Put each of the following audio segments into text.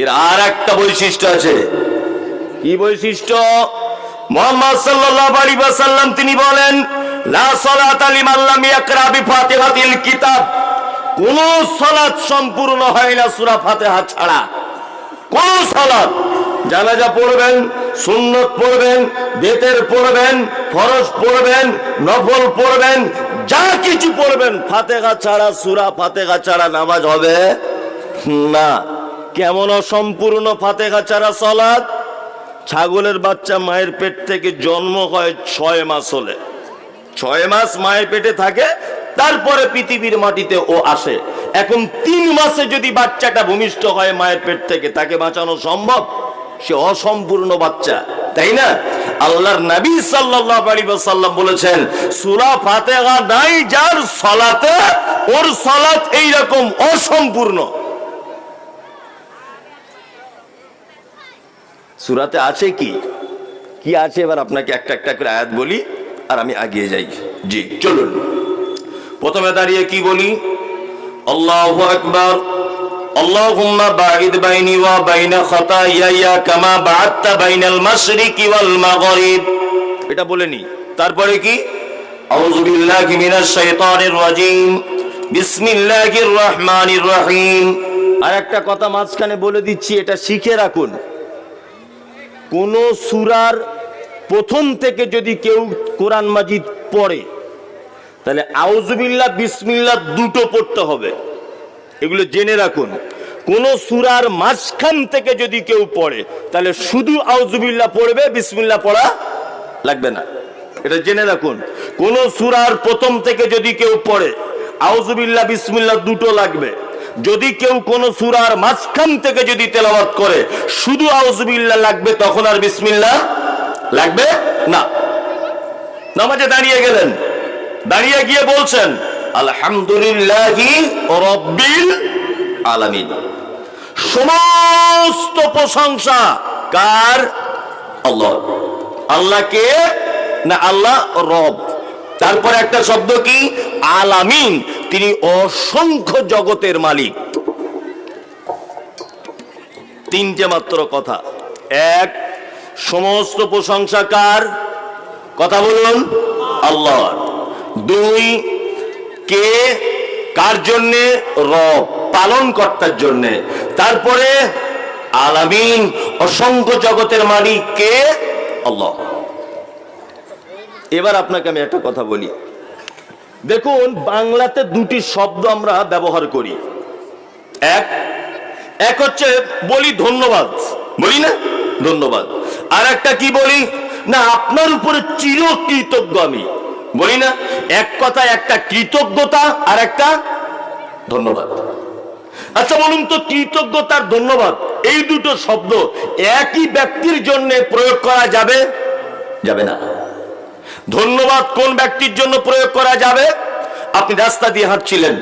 এর আর একটা বৈশিষ্ট্য আছে। কি বৈশিষ্ট্য? মোহাম্মদ সাল্লাল্লাহু আলাইহি ওয়াসাল্লাম তিনি বলেন কিতাব। কোন সালাত সম্পূর্ণ হয় না সূরা ফাতিহা ছাড়া। কোন সালাত? জানাজা পড়বেন, সুন্নত পড়বেন, বেতের পড়বেন, ফরজ পড়বেন, নফল পড়বেন, যা কিছু পড়বেন, ফাতেহা ছাড়া, সূরা ফাতেহা ছাড়া নামাজ হবে? না। কেমন অসম্পূর্ণ ফাতেহা ছাড়া সলাদ? ছাগলের বাচ্চা মায়ের পেট থেকে জন্ম হয় ছয় মাস হলে। ছয় মাস মায়ের পেটে থাকে, তারপরে পৃথিবীর মাটিতে ও আসে। এখন তিন মাসে যদি বাচ্চাটা ভূমিষ্ঠ হয় মায়ের পেট থেকে, তাকে বাঁচানো সম্ভব? সে অসম্পূর্ণ বাচ্চা, তাই না? আল্লাহর নবী সাল্লাল্লাহু আলাইহি বলেছেন, সূরা ফাতিহা নাই যার সালাতে ওর সালাত এই রকম অসম্পূর্ণ। সূরাতে আছে কি কি আছে এবার আপনাকে একটা একটা করে আয়াত বলি আর আমি আগিয়ে যাই জি চলুন প্রথমে দাঁড়িয়ে কি বলি আল্লাহু আকবার اللهم باعد بيني وبين خطاياي كما بعدت بين المشرق والمغرب এটা বলে নি তারপরে কি আউযু বিল্লাহি মিনাশ শাইতানির রাজিম বিসমিল্লাহির রহমানির রহিম আর একটা কথা মাঝখানে বলে দিচ্ছি এটা শিখে রাখুন কোন সুরার প্রথম থেকে যদি কেউ কোরআন মাজিদ পড়ে, তাহলে আউজুবিল্লাহ বিসমিল্লা দুটো পড়তে হবে। এগুলো জেনে রাখুন। কোন সুরার মাঝখান থেকে যদি কেউ পড়ে, তাহলে শুধু আউজুবিল্লাহ পড়বে বিসমিল্লা পড়া লাগবে না। এটা জেনে রাখুন। কোন সুরার প্রথম থেকে যদি কেউ পড়ে আউজুবিল্লাহ বিসমিল্লাহ দুটো লাগবে। যদি কেউ কোন সুরার মাঝখান থেকে যদি তেলাওয়াত করে, শুধু আউজুবিল্লাহ লাগবে, তখন আর বিসমিল্লাহ লাগবে না। নামাজে দাঁড়িয়ে গেলেন। দাঁড়িয়ে গিয়ে বলছেন, আলহামদুলিল্লাহি একটা শব্দ কি? আলামিন। তিনি অসংখ্য জগতের মালিক। তিনটে মাত্র কথা। এক, সমস্ত প্রশংসা কার কথা বলুন আল্লাহ দুই, কে, কার জন্যে? র পালন কর্তার জন্যে। তারপরে, আলামিন, অসংখ্য জগতের মালিক কে? আল্লাহ। এবার আপনাকে আমি একটা কথা বলি। দেখুন, বাংলাতে দুটি শব্দ আমরা ব্যবহার করি। এক এক হচ্ছে বলি ধন্যবাদ। বলি না? ধন্যবাদ। আর একটা কি বলি? না, আপনার উপরে চির কৃতজ্ঞ আমি। বলি না? এক কথা একটা কৃতজ্ঞতা আর একটা ধন্যবাদ। আচ্ছা বলুন তো কৃতজ্ঞতার ধন্যবাদ, এই দুটো শব্দ একই ব্যক্তির জন্য প্রয়োগ করা যাবে? যাবে না। ধন্যবাদ কোন ব্যক্তির জন্য প্রয়োগ করা যাবে? আপনি রাস্তা দিয়ে হাঁটছিলেন।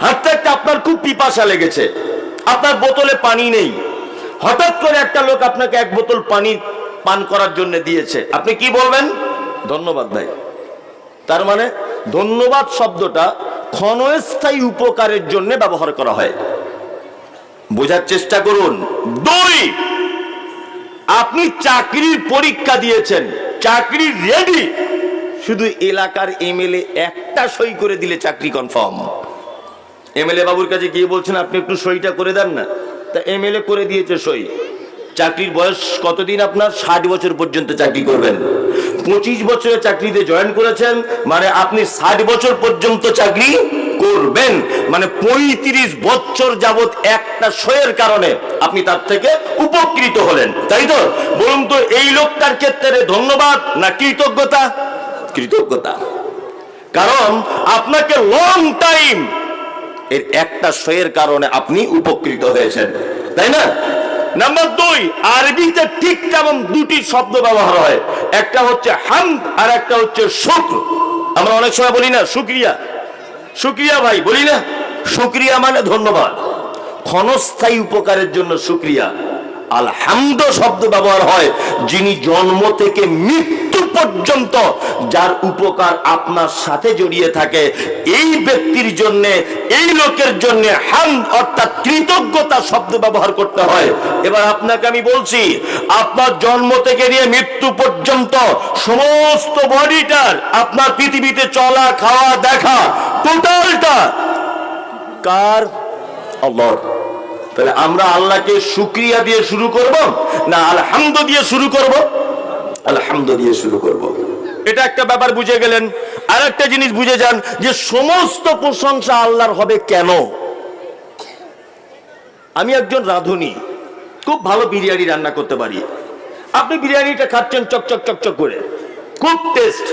হাঁটতে হাঁটতে আপনার খুব পিপাসা লেগেছে। আপনার বোতলে পানি নেই। হঠাৎ করে একটা লোক আপনাকে এক বোতল পানি পান করার জন্য দিয়েছে। আপনি কি বলবেন? ধন্যবাদ ভাই। তার মানে ধন্যবাদ শব্দটা ক্ষণস্থায়ী উপকারের জন্য ব্যবহার করা হয়। বোঝার চেষ্টা করুন। দুই আপনি চাকরির পরীক্ষা দিয়েছেন। চাকরি রেডি শুধু এলাকার এমএলএ একটা সই করে দিলে চাকরি কনফার্ম এমএলএ বাবুর কাছে গিয়ে বলছেন, আপনি একটু সইটা করে দেন না। তা এমএলএ করে দিয়েছে সই। চাকরির বয়স কতদিন আপনার? ষাট বছর পর্যন্ত চাকরি করবেন। পঁচিশ বছরে চাকরিতে জয়েন করেছেন মানে আপনি ষাট বছর পর্যন্ত চাকরি করবেন। মানে পঁয়ত্রিশ বছর যাবত একটা সইয়ের কারণে আপনি তার থেকে উপকৃত হলেন। তাই তো? বলুন তো, এই লোকটার ক্ষেত্রে ধন্যবাদ না কৃতজ্ঞতা? কৃতজ্ঞতা। কারণ আপনাকে লং টাইম এর একটা সইয়ের কারণে আপনি উপকৃত হয়েছেন। তাই না? নাম্বার দুই, আরবিতে ঠিক তেমন দুটি শব্দ ব্যবহার হয়। একটা হচ্ছে হাম আর একটা হচ্ছে শুক্র। আমরা অনেক সময় বলি না, শুক্রিয়া। শুক্রিয়া ভাই, বলি না? শুক্রিয়া মানে ধন্যবাদ। ক্ষণস্থায়ী উপকারের জন্য শুক্রিয়া। আলহামদ শব্দ ব্যবহার হয়, যিনি জন্ম থেকে মৃত্যু পর্যন্ত যার উপকার আপনার সাথে জড়িয়ে থাকে, এই ব্যক্তির জন্য, এই লোকের জন্য হাম, অর্থাৎ কৃতজ্ঞতা শব্দ ব্যবহার করতে হয়। এবার আপনাকে আমি বলছি, আপনার জন্ম থেকে নিয়ে মৃত্যু পর্যন্ত সমস্ত বডিটার আপনার পৃথিবীতে চলা, খাওয়া, দেখা, টোটালটা কার? আল্লাহর। তাহলে আমরা আল্লাহকে শুক্রিয়া দিয়ে শুরু করব না আলহামদ দিয়ে শুরু করব? আলহামদ দিয়ে শুরু করব। এটা একটা ব্যাপার বুঝে গেলেন। আর একটা জিনিস বুঝে যান যে সমস্ত প্রশংসা আল্লাহর হবে কেন? আমি একজন রাঁধুনি, খুব ভালো বিরিয়ানি রান্না করতে পারি। আপনি বিরিয়ানিটা খাচ্ছেন চকচক চকচক করে। খুব টেস্ট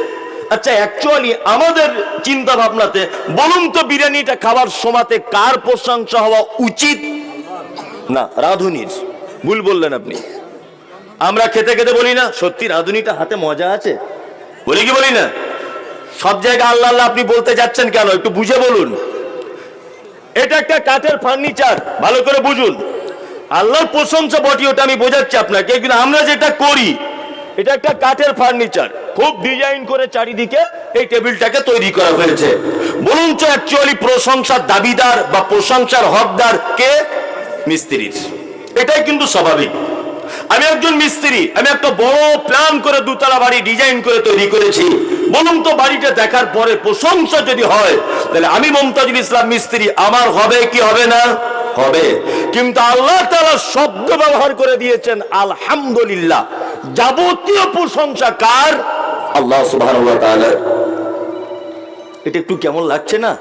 আচ্ছা অ্যাকচুয়ালি আমাদের চিন্তা ভাবনাতে বলুন তো বিরিয়ানিটা খাবার সময়তে কার প্রশংসা হওয়া উচিত? না রাঁধুনির ভুল বললেন আপনি। আমরা খেতে খেতে বলি না, সত্যি রাঁধুনিটা হাতে মজা আছে? বলি কি বলি না? সব জায়গায় আল্লাহ আল্লাহ আপনি বলতে যাচ্ছেন কেন? একটু বুঝে বলুন। এটা একটা কাঠের ফার্নিচার, ভালো করে বুঝুন। আল্লাহর প্রশংসা বটি, ওটা আমি বোঝাচ্ছি আপনাকে। কিন্তু আমরা যেটা করি, এটা একটা কাঠের ফার্নিচার। খুব ডিজাইন করে চারিদিকে এই টেবিলটাকে তৈরি করা হয়েছে। বলুন তো অ্যাকচুয়ালি প্রশংসার দাবিদার বা প্রশংসার হকদার কে? মিস্ত্রির। এটাই কিন্তু স্বাভাবিক। আমি একজন মিস্ত্রি, আমি একটা বড় প্ল্যান করে দুতলা বাড়ি ডিজাইন করে তৈরি করেছি। বলুন তো বাড়িটা দেখার পরে প্রশংসা যদি হয়, তাহলে আমি মমতাজুল ইসলাম মিস্ত্রি, আমার হবে কি হবে না? হবে। কিন্তু আল্লাহ তাআলা শব্দ ব্যবহার করে দিয়েছেন, আলহামদুলিল্লাহ। যাবতীয় প্রশংসা কার? আল্লাহ তাআলা। এটা একটু কেমন লাগছে না?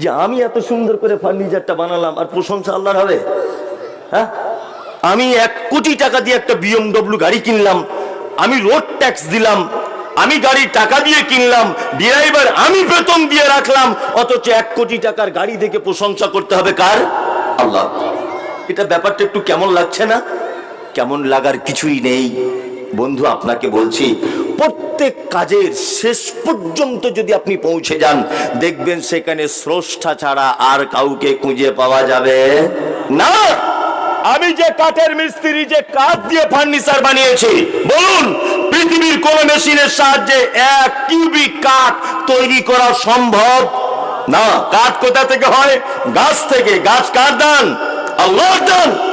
যে আমি এত সুন্দর করে ফার্নিচারটা বানালাম, আর প্রশংসা আল্লাহর হবে? হ্যাঁ? আমি এক কোটি টাকা দিয়ে একটা বিএমডব্লিউ গাড়ি কিনলাম, আমি রোড ট্যাক্স দিলাম, আমি গাড়ি টাকা দিয়ে কিনলাম ড্রাইভার আমি বেতন দিয়ে রাখলাম, অথচ এক কোটি টাকার গাড়ি দেখে প্রশংসা করতে হবে কার? আল্লাহ। এটা ব্যাপারটা একটু কেমন লাগছে না? কেমন লাগার কিছুই নেই। বন্ধু, আপনাকে বলছি প্রত্যেক কাজের শেষ পর্যন্ত যদি আপনি পৌঁছে যান, দেখবেন সেখানে স্রষ্টা ছাড়া আর কাউকে খুঁজে পাওয়া যাবে না। আমি যে কাঠের মিস্ত্রি, যে কাঠ দিয়ে ফার্নিচার বানিয়েছি, বলুন, পৃথিবীর কোন মেশিনের সাহায্যে এক কিউবিক কাঠ তৈরি করা সম্ভব? না। কাঠ কোথা থেকে হয়? গাছ থেকে। গাছ কার দান? আল্লাহ দান।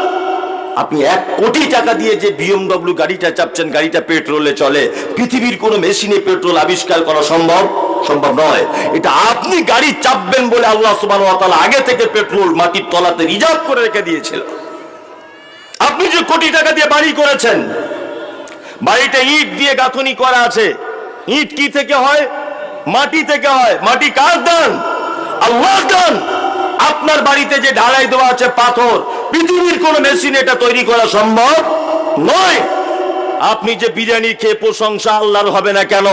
আপনি এক কোটি টাকা দিয়ে যে বিএমডব্লিউ গাড়িটা চাপছেন, গাড়িটা পেট্রোলে চলে, পৃথিবীর কোন মেশিনে পেট্রোল আবিষ্কার করা সম্ভব? সম্ভব নয়। এটা আপনি গাড়ি চাপবেন বলে আল্লাহ ওয়া আগে থেকে পেট্রোল মাটির তলাতে রিজার্ভ করে রেখে দিয়েছিল। আপনি যে কোটি টাকা দিয়ে বাড়ি করেছেন বাড়িটা ইট দিয়ে গাঁথনি করা আছে, ইট কি থেকে হয়? মাটি থেকে হয়। মাটি কার দান? আল্লাহর দান। আপনার বাড়িতে যে ঢালাই দেওয়া আছে পাথর পৃথিবীর কোন মেশিন এটা তৈরি করা সম্ভব নয়। আপনি যে বিরিয়ানি খেয়ে প্রশংসা আল্লাহর হবে না কেন,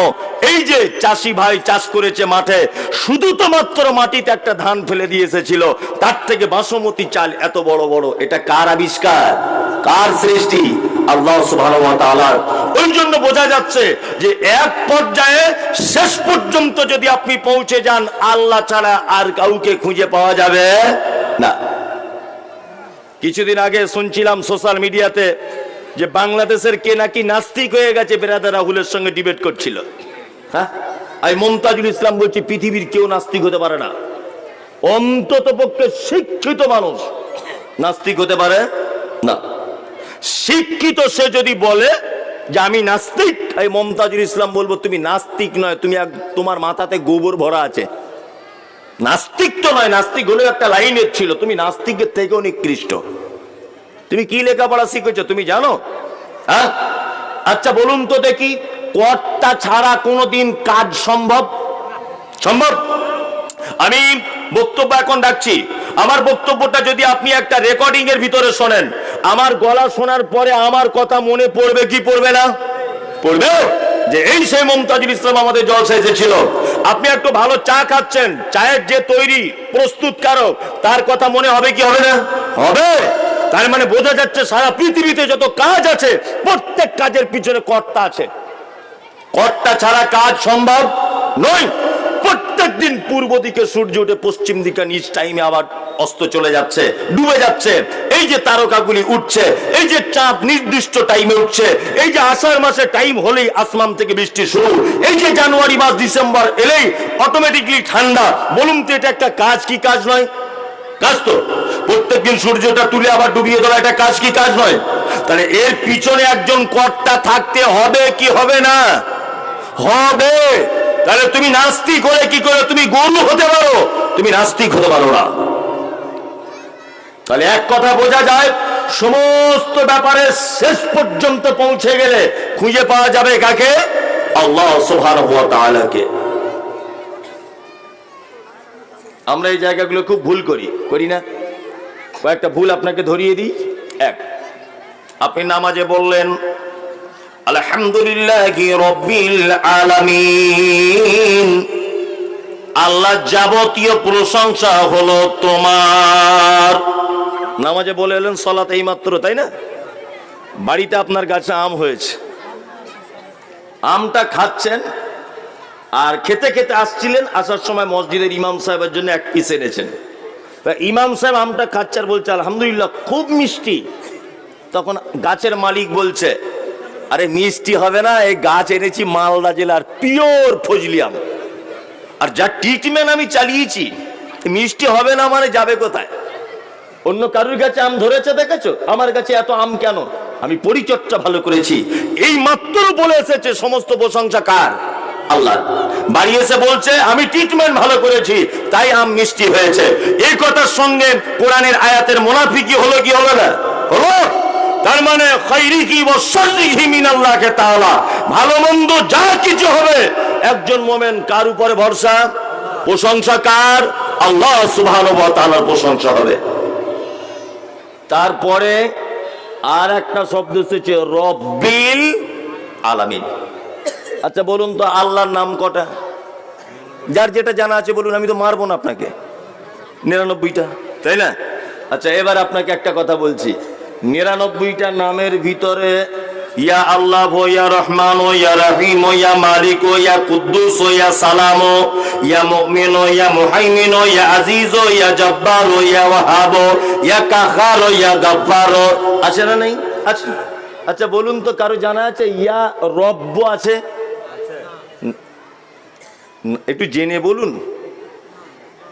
এই যে চাষি ভাই চাষ করেছে মাঠে, শুধু তো মাত্র মাটিতে একটা ধান ফেলে দিয়ে এসেছিল, তার থেকে বাসমতি চাল এত বড় বড়, এটা কার আবিষ্কার? কার সৃষ্টি? আল্লাহ তাআলার ওই জন্য বোঝা যাচ্ছে যে এক পর্যায়ে শেষ পর্যন্ত যদি আপনি পৌঁছে যান, আল্লাহ ছাড়া আর কাউকে খুঁজে পাওয়া যাবে না। কিছুদিন আগে শুনছিলাম সোশ্যাল মিডিয়াতে যে বাংলাদেশের কে নাকি নাস্তিক হয়ে গেছে বেরাদা রাহুলের সঙ্গে ডিবেট করছিল। হ্যাঁ? আমি মমতাজুল ইসলাম বলছি, পৃথিবীর কেউ নাস্তিক হতে পারে না। অন্তত পক্ষে শিক্ষিত মানুষ নাস্তিক হতে পারে না। শিক্ষিত সে যদি বলে যে আমি নাস্তিক এই মমতাজুল ইসলাম বলব, তুমি নাস্তিক নয়, তুমি তোমার মাথাতে গোবর ভরা আছে। নাস্তিক তো নয়, নাস্তিক হলেও একটা লাইনের ছিল। তুমি নাস্তিকের থেকেও নিকৃষ্ট। তুমি কি লেখাপড়া শিখেছ, তুমি জানো? হ্যাঁ? আচ্ছা বলুন তো দেখি, কর্তা ছাড়া কোনোদিন কাজ সম্ভব? সম্ভব? আমি বক্তব্য এখন ডাকছি আমার বক্তব্যটা যদি আপনি একটা রেকর্ডিং এর ভিতরে শোনেন, আমার গলা শোনার পরে আমার কথা মনে পড়বে কি পড়বে না? পড়বে? যে এই সেই মমতাজুল ইসলাম আমাদের জলসা এসেছিল আপনি একটু ভালো চা খাচ্ছেন, চায়ের যে তৈরি প্রস্তুতকারক, তার কথা মনে হবে কি হবে না? হবে। তার মানে বোঝা যাচ্ছে সারা পৃথিবীতে যত কাজ আছে, প্রত্যেক কাজের পিছনে কর্তা আছে। কর্তা ছাড়া কাজ সম্ভব নয়। প্রত্যেক প্রত্যেক দিন পূর্ব দিকে সূর্য উঠে পশ্চিম দিকে নিচ টাইমে আবার অস্ত চলে যাচ্ছে, ডুবে যাচ্ছে। এই যে তারকাগুলি উঠছে, এই যে চাঁদ নির্দিষ্ট টাইমে উঠছে, এই যে আষাঢ় মাসে টাইম হলেই আসমান থেকে বৃষ্টি শুরু, এই যে জানুয়ারি মাস ডিসেম্বর এলেই অটোমেটিকলি ঠান্ডা। বলুন তো এটা একটা কাজ কি কাজ নয়? কাজ তো। প্রত্যেকদিন সূর্যটা তুলে আবার ডুবিয়ে দেওয়া এটা কাজ কি কাজ নয়? তাহলে এর পিছনে একজন কর্তা থাকতে হবে কি হবে না? হবে। তাহলে তুমি নাস্তিক হলে কি করে তুমি গরু হতে পারো? তুমি নাস্তিক হতে পারো না। তাহলে এক কথা বোঝা যায়, সমস্ত ব্যাপারে শেষ পর্যন্ত পৌঁছে গেলে খুঁজে পাওয়া যাবে কাকে? আল্লাহ ওয়া তাআলাকে। আমরা এই জায়গাগুলো খুব ভুল করি করি না? কয়েকটা ভুল আপনাকে ধরিয়ে দিই। এক, আপনি নামাজে বললেন আলহামদুলিল্লাহ রব্বিল আলামিন। আল্লাহ যাবতীয় প্রশংসা হলো তোমার। নামাজে বলে এলেন, সলাত এই মাত্র তাই না? বাড়িতে আপনার গাছে আম হয়েছে। আমটা খাচ্ছেন, আর খেতে খেতে আসছিলেন, আসার সময় মসজিদের ইমাম সাহেবের জন্য এক পিস এনেছেন। ইমাম সাহেব আমটা খাচ্ছে আর বলছে, আলহামদুলিল্লাহ, খুব মিষ্টি। তখন গাছের মালিক বলছে আরে মিষ্টি হবে না, এই গাছ এনেছি মালদা জেলার পিওর ফজলি আম আর যা ট্রিটমেন্ট আমি চালিয়েছি মিষ্টি হবে না মানে যাবে কোথায়? অন্য কারুর কাছে আম ধরেছে দেখেছ? আমার কাছে এত আম কেন? আমি পরিচর্যা ভালো করেছি। এই মাত্র বলে এসেছে সমস্ত প্রশংসা কার? আল্লাহ। বাড়ি এসে বলছে, আমি ট্রিটমেন্ট ভালো করেছি, তাই আম মিষ্টি হয়েছে। এই কথার সঙ্গে কোরআনের আয়াতের মোনাফিকি হলো কি হলো না? হলো? তার মানে ভালো মন্দ যা কিছু হবে, একজন মোমেন কার উপরে ভরসা? প্রশংসা কার? আল্লাহ তাআলার প্রশংসা হবে। তারপরে আর একটা শব্দ এসেছে, রব্বিল আলামিন। আচ্ছা বলুন তো আল্লাহর নাম কটা? যার যেটা জানা আছে বলুন, আমি তো মারবো না আপনাকে। নিরানব্বইটা, তাই না? আচ্ছা এবার আপনাকে একটা কথা বলছি। নিরানব্বইটা নামের ভিতরে ইয়া আল্লাহ ইয়া রহমান ও ইয়া রাহিম ও ইয়া মালিক ও ইয়া কুদ্দুস ও ইয়া সালাম ও ইয়া মুমিন ও ইয়া মুহাইমিন ও ইয়া আজিজ ও ইয়া জব্বার ও ইয়া ওয়াহাব ও ইয়া কাহার ও ইয়া গাফফার আছে না নাই আছে আচ্ছা বলুন তো কারও জানা আছে ইয়া রব্ব আছে একটু জেনে বলুন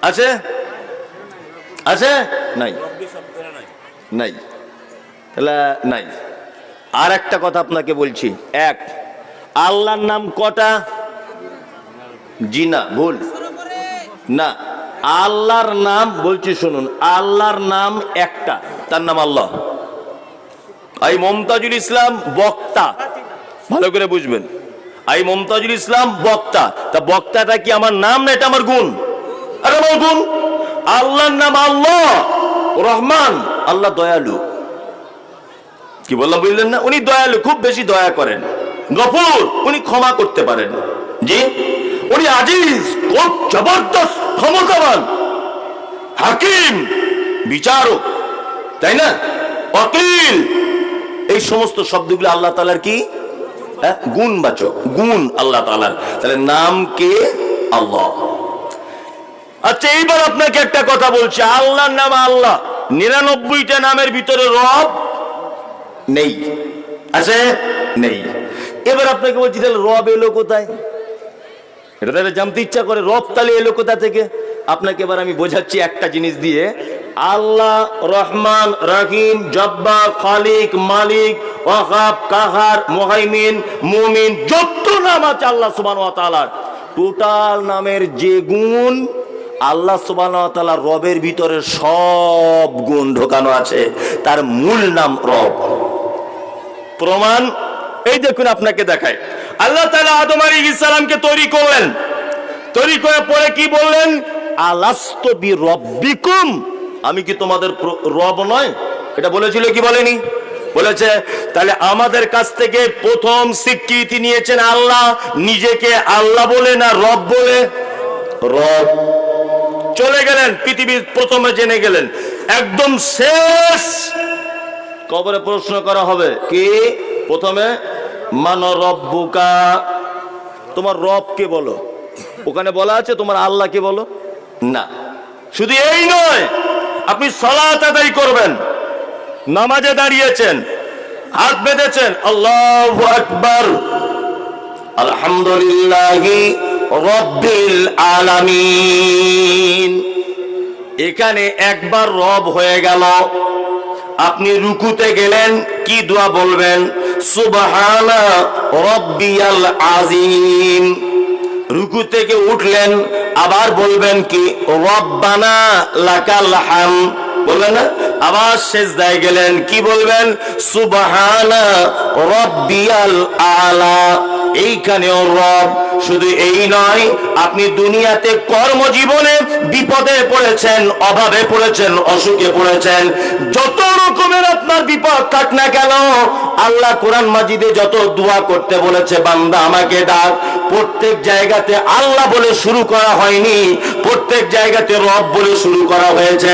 আছে আছে নাই নাই তাহলে নাই। আর একটা কথা আপনাকে বলছি। এক, আল্লাহর নাম কটা? জি না ভুল। না, আল্লাহর নাম, বলছি শুনুন, আল্লাহর নাম একটা, তার নাম আল্লাহ। এই মমতাজুল ইসলাম বক্তা। ভালো করে বুঝবেন। এই মমতাজুল ইসলাম বক্তা। তা বক্তাটা কি আমার নাম না এটা আমার গুণ? আর আমার গুণ। আল্লাহর নাম আল্লাহ, রহমান, আল্লাহ দয়ালু। কি বললাম বুঝলেন না? উনি দয়ালু, খুব বেশি দয়া করেন। গফুর, উনি ক্ষমা করতে পারেন। জি? উনি আজিজ, খুব জবরদস্ত, ক্ষমতাবান। হাকিম, বিচারক, তাই না? অকিল। এই সমস্ত শব্দগুলো আল্লাহ তালার কি? হ্যাঁ? গুণবাচক, গুণ আল্লাহ তালার তাহলে নাম কে? আল্লাহ। আচ্ছা এইবার আপনাকে একটা কথা বলছি। আল্লাহর নাম আল্লাহ। নিরানব্বইটা নামের ভিতরে রব নেই। আছে? নেই। এবার আপনাকে বলছি, তাহলে রব এলো কোথায়? এটা তাহলে জানতে ইচ্ছা করে, রব তাহলে এলো কোথা থেকে? আপনাকে এবার আমি বোঝাচ্ছি একটা জিনিস দিয়ে। আল্লাহ রহমান রাহিম জব্বা খালিক, মালিক, ওয়াহাব, কাহার, মোহাইমিন, মুমিন, যত নাম আছে আল্লাহ সুবান তালার টোটাল নামের যে গুণ, আল্লাহ সুবান রবের ভিতরে সব গুণ ঢোকানো আছে। তার মূল নাম রব। প্রমাণ এই দেখুন আপনাকে দেখায়। আল্লাহ তালা আদম আলী ইসলামকে তৈরি করলেন। তৈরি করে পরে কি বললেন? আলাস্তবি রব্বিকুম আমি কি তোমাদের রব নয়? এটা বলেছিল কি বলেনি? বলেছে, তাহলে আমাদের কাছ থেকে প্রথম স্বীকৃতি নিয়েছেন আল্লাহ। নিজেকে আল্লাহ বলে না রব বলে? রব। চলে গেলেন, পৃথিবীর প্রথমে জেনে গেলেন। একদম শেষ কবরে প্রশ্ন করা হবে, কি? প্রথমে, মান রব্বুকা। তোমার রব কে বলো? ওখানে বলা আছে, তোমার আল্লাহকে বলো? না। শুধু এই নয়, আপনি সলাত আদায় করবেন, নামাজে দাঁড়িয়েছেন, হাত বেঁধেছেন, আল্লাহ আকবার। আলহামদুলিল্লাহ রব্বিল আলামিন। এখানে একবার রব হয়ে গেল। আপনি রুকুতে গেলেন, কি দোয়া বলবেন? সুবহানা রব্বিয়াল আজিম রুকু থেকে উঠলেন, আবার বলবেন কি? রব্বানা লাকাল হাম। বলবেন না? আবার শেষ দায় গেলেন, কি বলবেন? সুবহানা রব্বিয়াল আলা। এইখানেও শুধু এই নয়, আপনি দুনিয়াতে কর্মজীবনে বিপদে পড়েছেন, অভাবে পড়েছেন, অসুখে পড়েছেন, যত রকমের আপনার বিপদ থাক না কেন, আল্লাহ কোরআন মাজিদে যত দোয়া করতে বলেছে, বান্দা আমাকে ডাক। প্রত্যেক জায়গাতে আল্লাহ বলে শুরু করা হয়নি প্রত্যেক জায়গাতে রব বলে শুরু করা হয়েছে।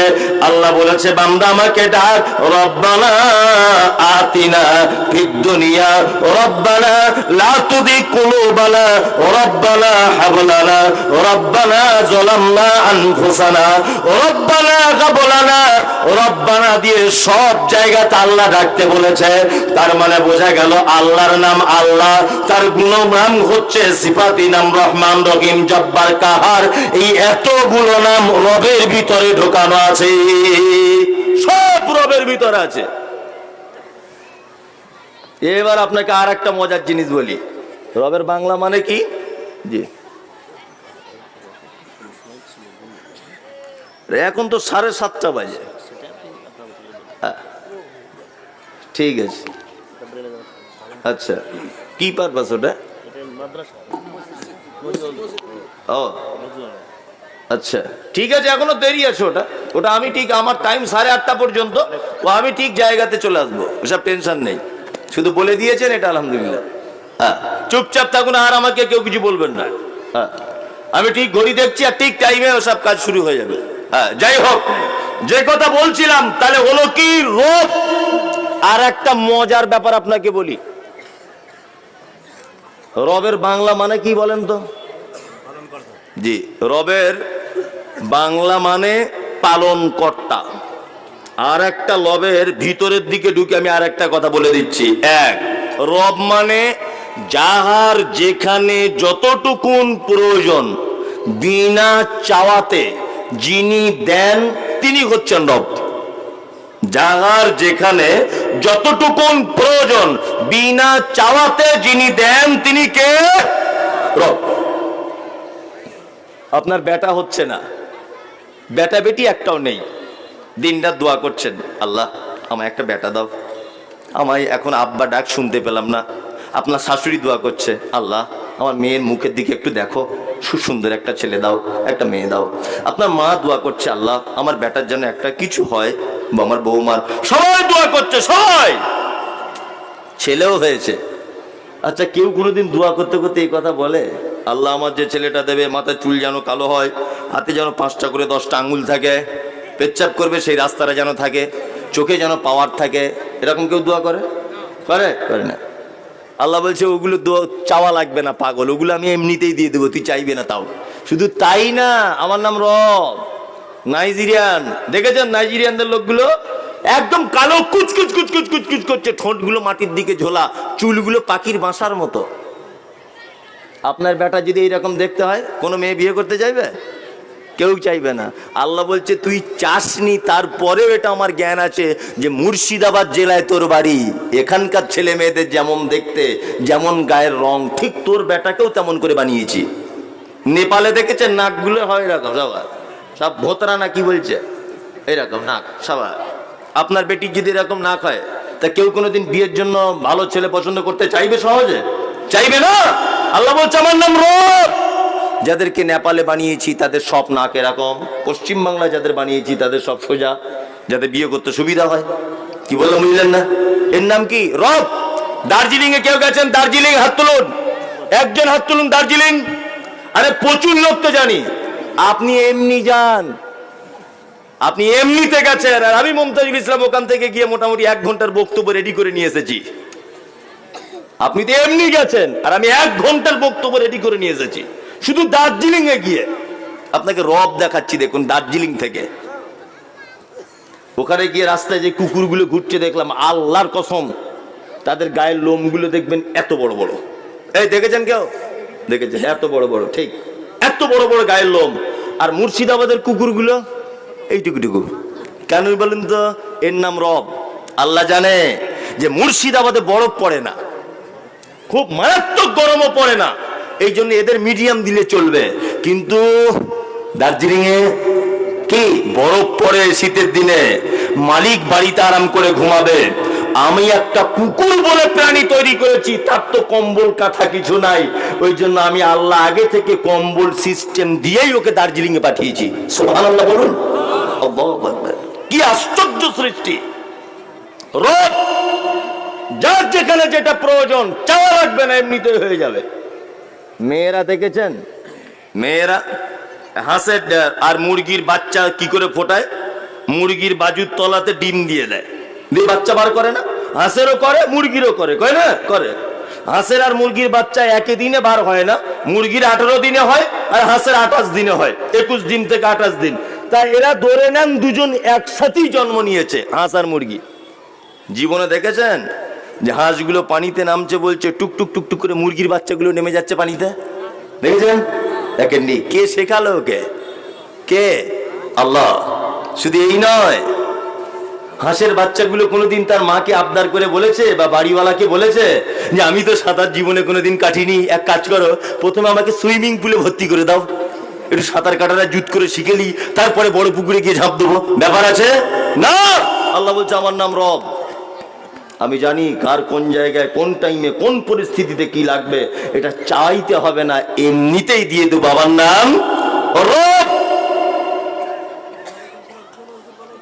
আল্লাহ বলেছে, বান্দা আমাকে ডাক, রব্বানা আতিনা ফিদ দুনিয়া, রব্বানা লা তুদি কুলুবানা, রব্বানা হাবলানা, রব্বানা যালামনা আনফুসানা, রব্বানা গাবলানা, রব্বানা দিয়ে সব জায়গাতে আল্লাহ ডাকতে বলেছে। তার মানে বোঝা গেল আল্লাহর নাম আল্লাহ, তার গুণ নাম হচ্ছে সিফাতি নাম রহমান রহিম, জব্বার কাহার। এই এতগুলো নাম রবের ভিতরে ঢোকানো আছে, সব রবের ভিতরে আছে। এবার আপনাকে আর একটা মজার জিনিস বলি। রবের বাংলা মানে কি? জি। এখন তো সাড়ে সাতটা বাজে। হ্যাঁ। ঠিক আছে। আচ্ছা কি পারপাস ওটা? ও। আচ্ছা ঠিক আছে এখনও দেরি আছে ওটা। ওটা আমি ঠিক আমার টাইম সাড়ে আটটা পর্যন্ত। ও আমি ঠিক জায়গাতে চলে আসব ওসব টেনশন নেই। শুধু বলে দিয়েছেন এটা আলহামদুলিল্লাহ। হ্যাঁ চুপচাপ থাকুন আর আমাকে কেউ কিছু বলবেন না। হ্যাঁ আমি ঠিক ঘড়ি দেখছি আর ঠিক টাইমে ওসব কাজ শুরু হয়ে যাবে। হ্যাঁ যাই হোক যে কথা বলছিলাম তাহলে হলো কি রোগ আর একটা মজার ব্যাপার আপনাকে বলি। রবের বাংলা মানে কি বলেন তো? জি রবের বাংলা মানে পালন কর্তা আর একটা লবের ভিতরের দিকে ঢুকে আমি আর একটা কথা বলে দিচ্ছি। এক, রব মানে যাহার যেখানে যতটুকুন প্রয়োজন, বিনা চাওয়াতে যিনি দেন, তিনি হচ্ছেন রব। যাহার যেখানে যতটুকুন প্রয়োজন, বিনা চাওয়াতে যিনি দেন, তিনি কে? রব। আপনার বেটা হচ্ছে না। বেটা বেটি একটাও নেই। দিনটা দোয়া করছেন, আল্লাহ, আমায় একটা বেটা দাও। আমায় এখন আব্বা ডাক শুনতে পেলাম না। আপনার শাশুড়ি দোয়া করছে, আল্লাহ, আমার মেয়ের মুখের দিকে একটু দেখো। সুসুন্দর একটা ছেলে দাও, একটা মেয়ে দাও। আপনার মা দোয়া করছে, আল্লাহ, আমার বেটার জন্য একটা কিছু হয়, বা আমার বৌমার সবাই দোয়া করছে, সবাই! ছেলেও হয়েছে। আচ্ছা কেউ কোনোদিন দোয়া করতে করতে এই কথা বলে? আল্লাহ আমার যে ছেলেটা দেবে, মাথায় চুল যেন কালো হয়, হাতে যেন পাঁচটা করে দশটা আঙুল থাকে, পেচ্ছাপ করবে সেই রাস্তাটা যেন থাকে, চোখে যেন পাওয়ার থাকে, এরকম কেউ দোয়া করে? করে? করে না। আল্লাহ বলছে, ওগুলো দোয়া, চাওয়া লাগবে না, পাগল। ওগুলো আমি এমনিতেই দিয়ে দেবো, তুই চাইবে না তাও। শুধু তাই না, আমার নাম রব, নাইজেরিয়ান। দেখেছেন নাইজেরিয়ানদের লোকগুলো? একদম কালো কুচকুচ কুচকুচ কুচকুচ কুচ কুচ কুচ করছে, ঠোঁটগুলো মাটির দিকে ঝোলা, চুলগুলো পাখির বাসার মতো। আপনার বেটা যদি এইরকম দেখতে হয়, কোনো মেয়ে বিয়ে করতে চাইবে? কেউ চাইবে না। আল্লাহ বলছে, তুই চাসনি, তারপরেও এটা আমার জ্ঞান আছে যে মুর্শিদাবাদ জেলায় তোর বাড়ি, এখানকার ছেলে মেয়েদের যেমন দেখতে, যেমন গায়ের রং, ঠিক তোর বেটাকেও তেমন করে বানিয়েছি। নেপালে দেখেছে নাকগুলো? হয় এরকম, সবার। সব ভোতরা না কি বলছে, এরকম নাক, সবার। আপনার বেটির যদি এরকম না খায়, তা কেউ কোনোদিন বিয়ের জন্য ভালো ছেলে পছন্দ করতে চাইবে সহজে? চাইবে না? আল্লাহ বলছে, আমার নাম রব। যাদেরকে নেপালে বানিয়েছি, তাদের সব নাক এরকম। পশ্চিম বাংলায় যাদের বানিয়েছি, তাদের সব সোজা। যাদের বিয়ে করতে সুবিধা হয়। কি বললাম বুঝলেন না? এর নাম কি? রব। দার্জিলিং এ কেউ গেছেন? দার্জিলিং হাত তুলুন। একজন হাত তুলুন দার্জিলিং। আরে প্রচুর লোক তো জানি। আপনি এমনি যান। আপনি এমনিতে গেছেন, আর আমি মমতাজুল ইসলাম ওখান থেকে গিয়ে মোটামুটি এক ঘণ্টার বক্তব্য রেডি করে নিয়ে এসেছি। আপনি তো এমনি গেছেন, আর আমি এক ঘণ্টার বক্তব্য রেডি করে নিয়ে এসেছি। শুধু দার্জিলিং এ গিয়ে। আপনাকে রব দেখাচ্ছি দেখুন দার্জিলিং থেকে। ওখানে গিয়ে রাস্তায় যে কুকুরগুলো ঘুরছে দেখলাম, আল্লাহর কসম, তাদের গায়ের লোমগুলো দেখবেন এত বড় বড়। এই দেখেছেন কেউ? দেখেছেন, এত বড় বড়, ঠিক। এত বড় বড় গায়ের লোম। আর মুর্শিদাবাদের কুকুরগুলো? এইটুকুটুকু। কেন বলেন তো? এর নাম রব। আল্লাহ জানে যে মুর্শিদাবাদে বরফ পড়ে না। খুব মারাত্মক গরমও পড়ে না। এই জন্য এদের মিডিয়াম দিলে চলবে। কিন্তু দার্জিলিং এ কি বরফ পড়ে শীতের দিনে? মালিক বাড়িতে আরাম করে ঘুমাবে। আমি একটা কুকুর বলে প্রাণী তৈরি করেছি, তার তো কম্বল কাঁথা কিছু নাই। ওই জন্য আমি আল্লাহ আগে থেকে কম্বল সিস্টেম দিয়েই ওকে দার্জিলিং এ পাঠিয়েছি বলুন। আল্লাহু আকবার। কি আশ্চর্য সৃষ্টি। রব যার যেখানে যেটা প্রয়োজন, চাওয়া লাগবে না এমনিতে হয়ে যাবে। মেয়েরা দেখেছেন? মেয়েরা হাঁসের আর মুরগির বাচ্চা কি করে ফোটায়? মুরগির বাজুর তলাতে ডিম দিয়ে দেয়। দিয়ে বাচ্চা বার করে না? হাঁসেরও করে, মুরগিরও করে কয় না? করে। হাঁসের আর মুরগির বাচ্চা একই দিনে বার হয় না। মুরগির আঠারো দিনে হয় আর হাঁসের আঠাশ দিনে হয়। একুশ দিন থেকে আঠাশ দিন। তা এরা ধরে নেন দুজন একসাথেই জন্ম নিয়েছে, হাঁস আর মুরগি। জীবনে দেখেছেন? যে হাঁসগুলো পানিতে নামছে বলছে, টুক টুক টুক টুক করে মুরগির বাচ্চাগুলো নেমে যাচ্ছে পানিতে। দেখেছেন? দেখেননি। কে শেখালো ওকে? কে? আল্লাহ। শুধু এই নয়, হাঁসের বাচ্চাগুলো কোনোদিন তার মাকে আবদার করে বলেছে বা বাড়িওয়ালাকে বলেছে যে, আমি তো সাঁতার জীবনে কোনোদিন কাটিনি। এক কাজ করো, প্রথমে আমাকে সুইমিং পুলে ভর্তি করে দাও। একটু সাঁতার কাটাটা জুত করে শিখে শিখেলি তারপরে বড় পুকুরে গিয়ে ঝাঁপ দেবো। ব্যাপার আছে? না! আল্লাহ বলছে, আমার নাম রব। আমি জানি কার কোন জায়গায়, কোন টাইমে কোন পরিস্থিতিতে কি লাগবে, এটা চাইতে হবে না, এমনিতেই দিয়ে দেবো। বাবার নাম রব।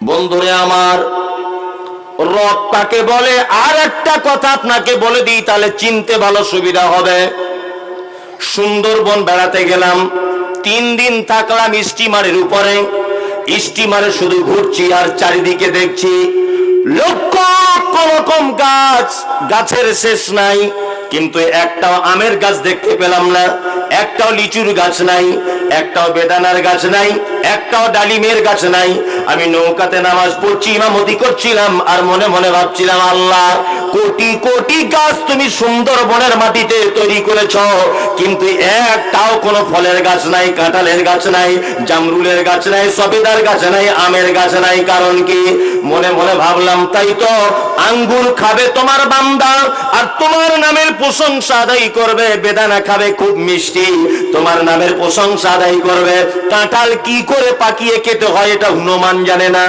বন্ধুরে আমার, রব কাকে বলে, আর একটা কথা আপনাকে বলে দিই, তাহলে চিনতে ভালো সুবিধা হবে। সুন্দরবন বেড়াতে গেলাম। তিন দিন থাকলাম স্টিমারের উপরে। স্টিমারে শুধু ঘুরছি আর চারিদিকে দেখছি। লক্ষ রকম গাছ, গাছের শেষ নাই। কিন্তু একটাও আমের গাছ দেখতে পেলাম না, একটাও লিচুর গাছ নাই, একটাও বেদানার গাছ নাই, একটাও ডালিমের গাছ নাই। আমি নৌকাতে নামাজ পড়ছি, ইমামতি করছিলাম, আর মনে মনে ভাবছিলাম, আল্লাহ, কোটি কোটি গাছ তুমি সুন্দরবনের মাটিতে তৈরি করেছ, কিন্তু একটাও কোনো ফলের গাছ নাই, কাঁঠালের গাছ নাই, জামরুলের গাছ নাই, সবেদার গাছ নাই, আমের গাছ নাই। কারণ কি? মনে মনে ভাবলাম, তাই তো আঙ্গুর খাবে তোমার বান্দা, আর তোমার নামের প্রশংসা আদায় করবে, বেদানা খাবে, খুব মিষ্টি। তোমার নামের প্রশংসা আদায় করবে। কাঁঠাল কি করে পাকিয়ে খেতে হয় এটা হনুমান জানে না।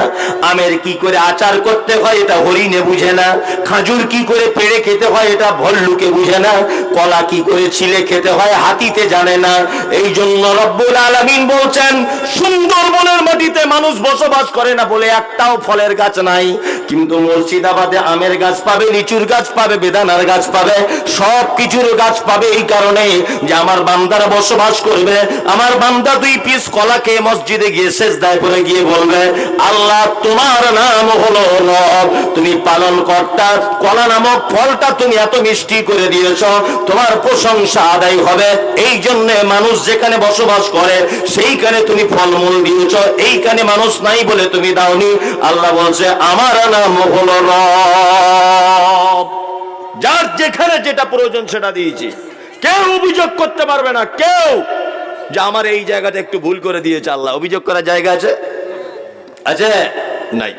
আমের কি করে আচার করতে হয় এটা হরিণে বুঝে না। খাজুর কি করে পেড়ে খেতে হয় এটা ভল্লুকে বুঝে না। কলা কি করে ছিলে খেতে হয় হাতিতে জানে না। এই জন্য রব্বুল আলামিন বলছেন, সুন্দরবনের মাটিতে মানুষ বসবাস করে না বলে একটাও ফলের গাছ নাই। কিন্তু মুর্শিদাবাদে আমের গাছ পাবে, লিচুর গাছ পাবে, বেদানার গাছ পাবে। সব কিছুর গাছ পাবে এই কারণে যে আমার বান্দারা বসবাস করবে। আমার বান্দা দুই পিস কলা খেয়ে মসজিদে গিয়ে শেষ দায় করে গিয়ে বলবে, আল্লাহ, তোমার নাম হলো রব। তুমি পালন কর্তা কলা নামক ফলটা তুমি এত মিষ্টি করে দিয়েছ, তোমার প্রশংসা আদায় হবে। এই জন্য মানুষ যেখানে বসবাস করে, সেইখানে তুমি ফলমূল দিয়েছ। এইখানে মানুষ নাই বলে তুমি দাওনি। আল্লাহ বলছে, আমার নাম হলো রব। যার যেখানে যেটা প্রয়োজন সেটা দিয়েছি। কেউ অভিযোগ করতে পারবে না, কেউ। যে আমার এই জায়গাটা একটু ভুল করে দিয়েছে আল্লাহ। অভিযোগ করার জায়গা আছে? আছে? নাই।